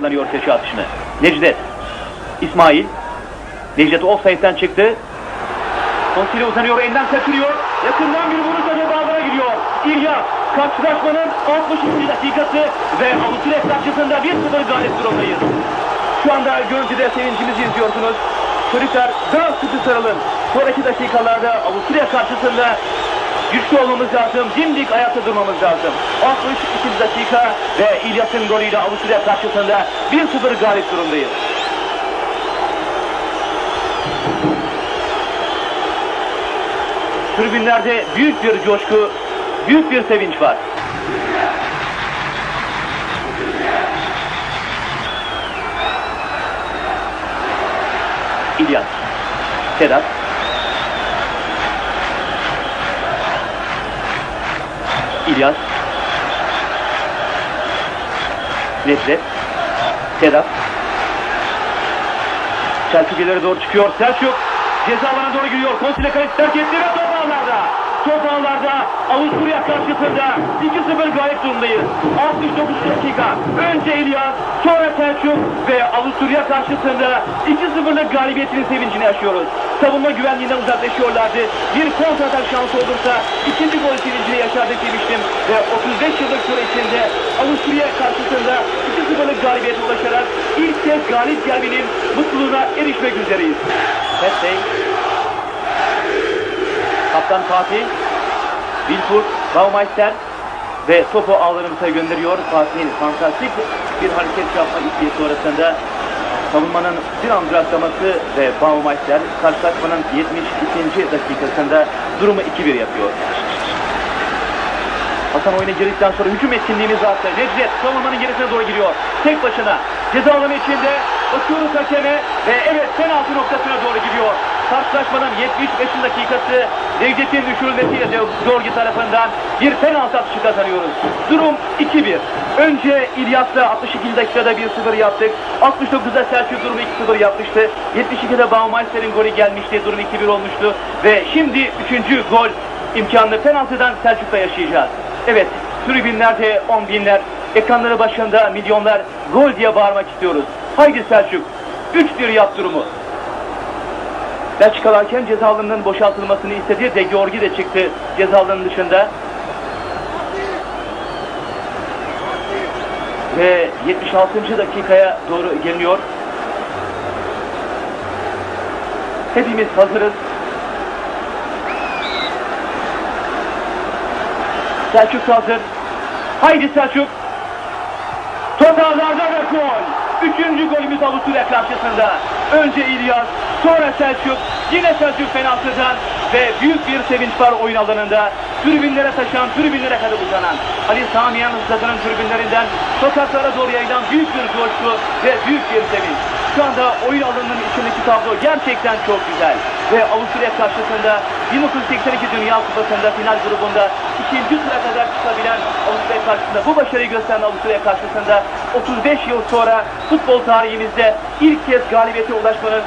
kullanıyor köşe atışını. Necdet. İsmail. Necdet offside'den çıktı. Konsile uzanıyor, elinden kaçırıyor. Yakından bir vuruş acaba ağlara gidiyor. İlyas, karşılaşmanın 62. dakikası ve Avusturya karşısında 1-0 galip durumdayız. Şu anda görüntüde sevincimizi izliyorsunuz. Çocuklar daha sıkı sarılın. Sonraki dakikalarda Avusturya karşısında güçlü olmamız lazım. Dimdik ayakta durmamız lazım. 62 dakika ve İlyas'ın golüyle Avusturya karşısında 1-0 galip durumdayız. Tribünlerde büyük bir coşku, büyük bir sevinç var. İlyas, Sedat, İlyas, Necdet, Sedat, Selçuk ileri doğru çıkıyor. Selçuk ceza alanına doğru gidiyor. Konsile kalesi terk etti ve top ağlarda. Top ağlarda Avusturya karşısında 2-0 galip durumdayız. 69 dakika. Önce İlyas, sonra Selçuk ve Avusturya karşısında 2-0'lık galibiyetin sevincini yaşıyoruz. Savunma güvenliğinden uzaklaşıyorlardı. Bir kontratak şansı olursa ikinci gol sevincini yaşardık demiştim. Ve 35 yıllık süre içinde Avusturya karşısında 2-0'lık galibiyete ulaşarak ilk kez galip gelmenin mutluluğuna erişmek üzereyiz. Mesleğ. Kaptan Fatih. Wilfurt, Baumeister ve topu ağlarımıza gönderiyor. Fatih'in fantastik bir hareket yapma isteği sonrasında savunmanın bir an duraklaması ve Baumeister karşılaşmanın 72. dakikasında durumu 2-1 yapıyor. Hasan oyuna girdikten sonra hücum etkinliğimiz arttı. Necdet savunmanın gerisine doğru giriyor. Tek başına ceza alanı içinde bakıyoruz hakeme ve evet penaltı noktasına doğru gidiyor. Karşılaşmanın 75. dakikası Necdet'in düşürülmesiyle Georgi tarafından bir penaltı atışı kazanıyoruz. Durum 2-1. Önce İlyas'la 62. dakikada 1-0 yaptık. 69'da Selçuk durumu 2-0 yapmıştı. 72'de Baumeister'in golü gelmişti. Durum 2-1 olmuştu. Ve şimdi 3. gol imkanını penaltıdan Selçuk'ta yaşayacağız. Evet, tribünlerde on binler, ekranları başında milyonlar gol diye bağırmak istiyoruz. Haydi Selçuk, 3-1 yap durumu. Belçika varken ceza alanının boşaltılmasını istedi. De Georgi de çıktı ceza alanının dışında. Ve 76. dakikaya doğru geliniyor. Hepimiz hazırız. Selçuk hazır. Haydi Selçuk. Top ağlarda ve gol. Üçüncü golümüz Avusturya karşısında. Önce İlyas, sonra Selçuk. Yine Selçuk penaltıdan ve büyük bir sevinç var oyun alanında. Tribünlere taşan, tribünlere kadar uzanan. Ali Samiyan Stadının tribünlerinden sokaklara doğru yayılan büyük bir coşku ve büyük bir sevinç. Şu anda oyun alanının içindeki tablo gerçekten çok güzel. Ve Avusturya karşısında 1982 Dünya Kupası'nda final grubunda ikinci sıra kadar çıkabilen Avusturya karşısında bu başarıyı gösteren Avusturya karşısında 35 yıl sonra futbol tarihimizde ilk kez galibiyete ulaşmanın